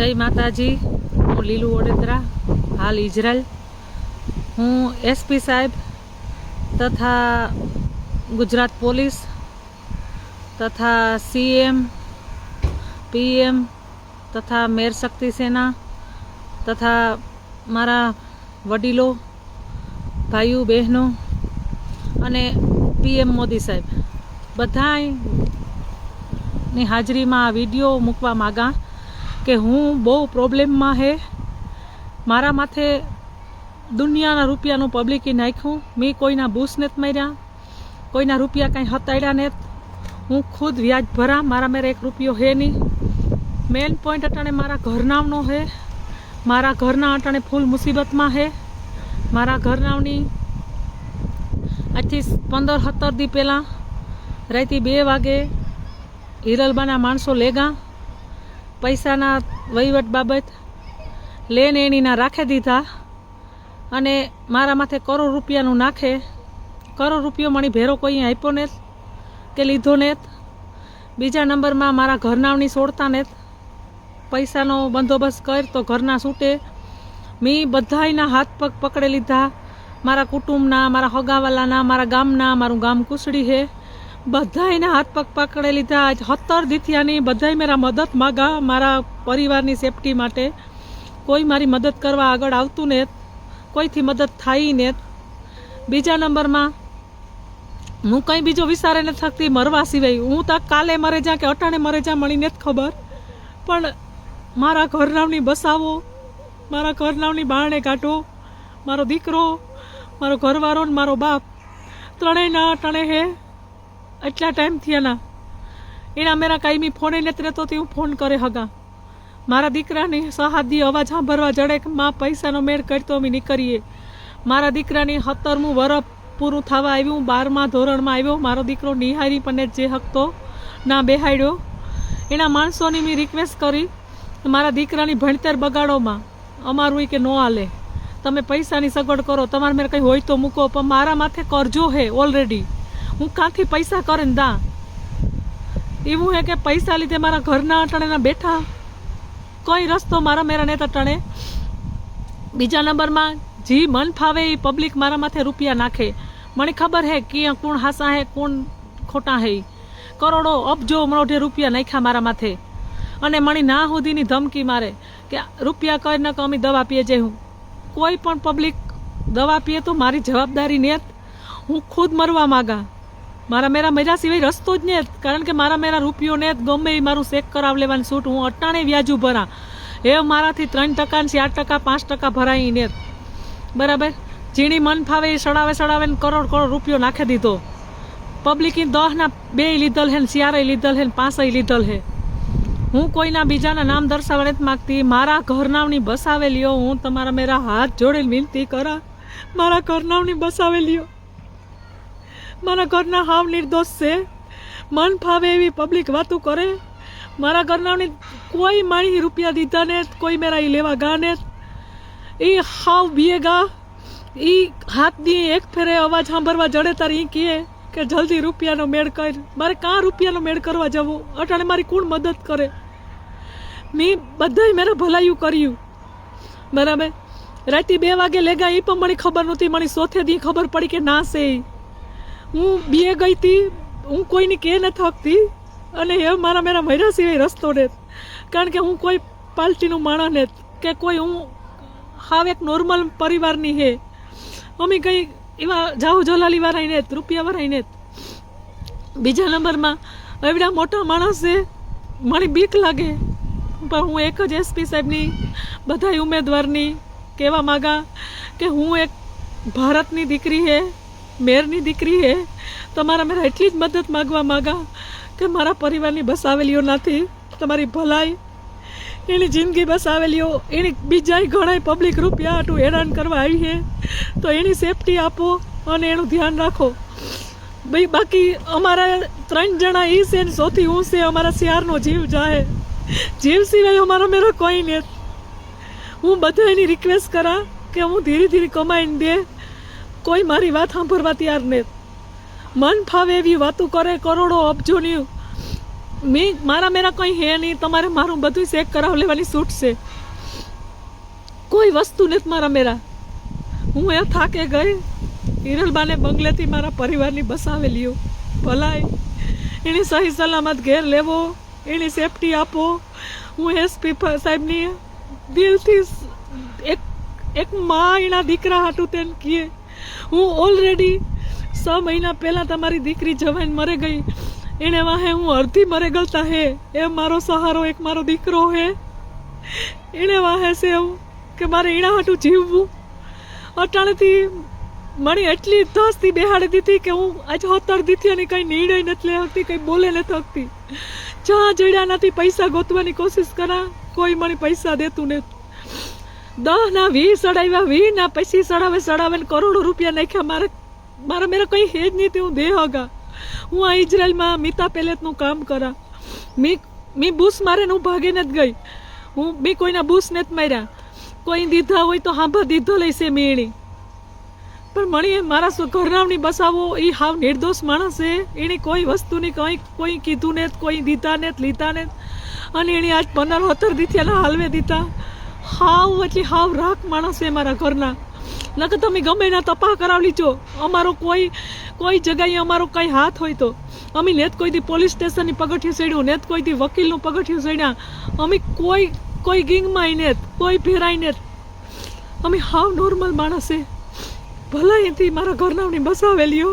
જય માતાજી, હું લીલુ વડોદરા, હાલ ઇઝરાયલ હું એસપી સાહેબ તથા ગુજરાત પોલીસ તથા સીએમ, પીએમ તથા મેર શક્તિ સેના તથા મારા વડીલો, ભાઈઓ, બહેનો અને પીએમ મોદી સાહેબ. બધાની હાજરીમાં આ વીડિયો મૂકવા માગા. કે હું બહુ પ્રોબ્લેમમાં હે, મારા માથે દુનિયાના રૂપિયાનું પબ્લિકે નાખ્યું, મેં કોઈના બૂસ નથી માર્યા, કોઈના રૂપિયા કાંઈ હતાડ્યા નથી. હું ખુદ વ્યાજ ભરા મારા મેરે એક રૂપિયો હે નહીં. મેઇન પોઈન્ટ અટાણે મારા ઘરનાવનો હે, મારા ઘરના અટાણે ફૂલ મુસીબતમાં હે. મારા ઘરનાવની આજથી પંદર સત્તર દી પહેલાં રાતે બે વાગે હિરલબાના માણસો લેગા પૈસાના વહીવટ બાબત, લેન એણીના રાખી દીધા અને મારા માથે કરોડ રૂપિયાનું નાખે. કરોડ રૂપિયો મણી ભેરો કોઈ આપ્યો ને કે લીધો ને બીજા નંબરમાં મારા ઘરનાવની છોડતા ને પૈસાનો બંદોબસ્ત કર તો ઘરના છૂટે. મેં બધાયના હાથ પગ પકડી લીધા. મારા કુટુંબના, મારા હગાવાલાના, મારા ગામના, મારું ગામ કુસડી હે. બધાયના હાથ પગ પકડી લીધા. સત્તર દીથિયાની બધાય મેરા મદદ માગા. મારા પરિવારની સેફટી માટે. કોઈ મારી મદદ કરવા આગળ આવતું ને કોઈથી મદદ થાય ને. બીજા નંબરમાં, હું કંઈ બીજો વિચારે નથી થકતી, મરવા સિવાય. હું તો કાલે મરે જા કે અટાણે મરે જા મળી નથી ખબર. પણ મારા ઘરનાવની બસાવો, મારા ઘરનાવની બારણે કાઢો, મારો દીકરો, મારો ઘરવાળો ને મારો બાપ. ત્રણેયના અટાણે હે. એટલા ટાઈમ થયાના. એના મેરા કાયમી ફોને રહેતો તે હું ફોન કરે હગા. મારા દીકરાની સહાદી અવાજ સાંભળવા જડે કે માં પૈસાનો મેળ કરતો અમે નીકળીએ. મારા દીકરાની સત્તરમું વરફ પૂરું થવા આવ્યું બારમા ધોરણમાં આવ્યો. મારો દીકરો નિહારી પણ જે હકતો, ના બેહાડ્યો. એના માણસોની મેં રિક્વેસ્ટ કરી મારા દીકરાની ભણતર બગાડોમાં. અમારું કે નો હાલે તમે પૈસાની સગવડ કરો. તમારે મેં કંઈ હોય તો મૂકો, પણ મારા માથે કરજો હે ઓલરેડી હું કાંથી પૈસા કરે ને દા? એવું હે કે પૈસા લીધે મારા ઘરના અટાણેના બેઠા? કોઈ રસ્તો મારા મેરા નેતા ટણે? બીજા નંબરમાં, જે મન ફાવે એ પબ્લિક મારા માથે રૂપિયા નાખે. મને ખબર હે કે કોણ હાસા હે, કોણ ખોટા હે કરોડો અબજો મોઢે રૂપિયા નાખ્યા મારા માથે. અને મણી ના સુધીની ધમકી મારે કે રૂપિયા કરી ન અમે દવા પીએ જે હું. કોઈ પણ પબ્લિક દવા પીએ તો મારી જવાબદારી નેત. હું ખુદ મરવા માગા. મારા મેરા મર્યા સિવાય રસ્તો જ ને કારણ કે મારા મેરા રૂપિયો ને ગમે એ મારું ચેક કરાવ લેવાનું છૂટ. હું અટાણે વ્યાજુ ભરા. એ મારાથી ત્રણ ટકા ને ચાર ટકા, પાંચ ટકા ભરાય ને. બરાબર? ઝીણી મન ફાવે એ સડાવે સડાવે ને કરોડ કરોડ રૂપિયો નાખી દીધો. પબ્લિકી દહના બે લીધલ હે ને લીધલ હે ને લીધલ હે. હું કોઈના બીજાના નામ દર્શાવવા નથી માગતી. મારા ઘરનાવની બસાવેલીઓ હું. તમારા મેરા હાથ જોડે વિનંતી કરા. મારા ઘરનાવની બસાવેલીઓ મારા ઘરના હાવ નિર્દોષ છે. મન ફાવે એવી પબ્લિક વાતો કરે. મારા ઘરનાની કોઈ માણી રૂપિયા દીધા ને કોઈ મેરા એ લેવા ગા ને એ હાવ બીએગા એ હાથ દી, એક ફેરે અવાજ સાંભળવા જડે તારે એ કહે કે જલ્દી રૂપિયાનો મેળ કર. મારે કાં રૂપિયાનો મેળ કરવા જવું? અટાણે મારી કોણ મદદ કરે? મેં બધાય મેરા ભલાયું કર્યું. બરાબર? રાતે બે વાગે લેગા એ પણ મને ખબર નહોતી મને સોથે દી ખબર પડી કે ના છે. હું બીએ ગઈ હતી હું કોઈની કે ન થકતી અને એ મારા મેરા મર્યા સિવાય રસ્તો ને કારણ કે હું કોઈ પાર્ટીનું માણસ ને કે કોઈ હું હાવ એક નોર્મલ પરિવારની હે. અમે કંઈ એવા જાહુ જલાલી વાળા ને રૂપિયા વાળા ને બીજા નંબરમાં એવડા મોટા માણસ છે મને બીક લાગે. પણ હું એક જ એસપી સાહેબની બધા ઉમેદવારની કહેવા માગા કે હું એક ભારતની દીકરી હે. મેરની દીકરી હે. તમારા મેરા એટલી જ મદદ માગવા માગા કે મારા પરિવારની બસાવેલીઓ નથી. તમારી ભલાઈ, એની જિંદગી બસાવેલીઓ એની બીજાય ઘણાય પબ્લિક રૂપિયા આટલું હેરાન કરવા આવી હે. તો એની સેફટી આપો અને એનું ધ્યાન રાખો. ભાઈ બાકી અમારા ત્રણ જણા એ છે ને સૌથી હું છે, અમારા શિયારનો જીવ જાય. જીવ સિવાય અમારો મેરો કોઈ નહીં હું બધાની રિક્વેસ્ટ કરા કે હું ધીરે ધીરે કમાઈને દે. કોઈ મારી વાત સાંભળવા તૈયાર ને. મન ફાવે એવી વાતો કરે, કરોડો અબજોની મેં, મારા મેરા કંઈ હે નહીં, તમારે મારું બધું ચેક કરાવ લેવાની છૂટ છે. કોઈ વસ્તુ નથી મારા મેરા. હું એ થાકે ગઈ, હિરલબાને બંગલેથી મારા પરિવારની બસાવેલી ભલાઈ, એની સહી સલામત ઘેર લેવો, એની સેફટી આપો. હું એસપી સાહેબની દિલથી એક એક મા એના દીકરા હાટું તેને કહે. હું ઓલરેડી છ મહિના પહેલાં તમારી દીકરી જવાઈને મરે ગઈ. એને વાહે હું અડધી મરે ગલતા હે. એ મારો સહારો એક મારો દીકરો હે. એણે વાહે છે એવું કે મારે એના હાટું જીવવું. અટાણેથી મને એટલી ધસથી બેહાડી દીધી કે હું આજ હોતર દીધી અને કંઈ નિર્ણય નથી લઈ શકતી કંઈ બોલે નથી શકતી જ્યાં જડ્યા નથી પૈસા ગોતવાની કોશિશ કરા, કોઈ મને પૈસા દેતું ને દહ ના વી સડાવ્યા વી ના પછી સડાવે સડાવે ને કરોડો રૂપિયા નાખ્યા. મારે, મારા મેરા કંઈ હે જ નહીં તે હું દે હગા હું આ ઇઝરાયલમાં મિતા પેલેટનું કામ કરા. મી મી બુસ મારે હું ભાગીને જ ગઈ. હું બી કોઈના બૂસ નથી માર્યા. કોઈ દીધા હોય તો હાંભા દીધો લઈશે મેણી. પણ મણી મારા ઘરનાવની બસાવો એ હાવ નિર્દોષ માણસ છે એણે કોઈ વસ્તુની કંઈ, કોઈ કીધું ને કોઈ દીધા ને લીધા ને અને એણે આજ પંદર હતર દીથિયાના હાલવે દીધા. હાવ એટલે હાવ રાખ માણસ છે મારા ઘરના. નકર તમે ગમે એના તપા કરાવી લીજો અમારો કોઈ કોઈ જગ્યાએ અમારો કંઈ હાથ હોય તો. અમે નેત કોઈથી પોલીસ સ્ટેશનની પગથિયું ચડ્યું નેત કોઈથી વકીલનું પગથિયું ચડ્યા. અમે કોઈ કોઈ ગીંગમાં નેત કોઈ ફેરાય નેત અમે હાવ નોર્મલ માણસ ભલે એથી મારા ઘરનાવની બસાવેલીઓ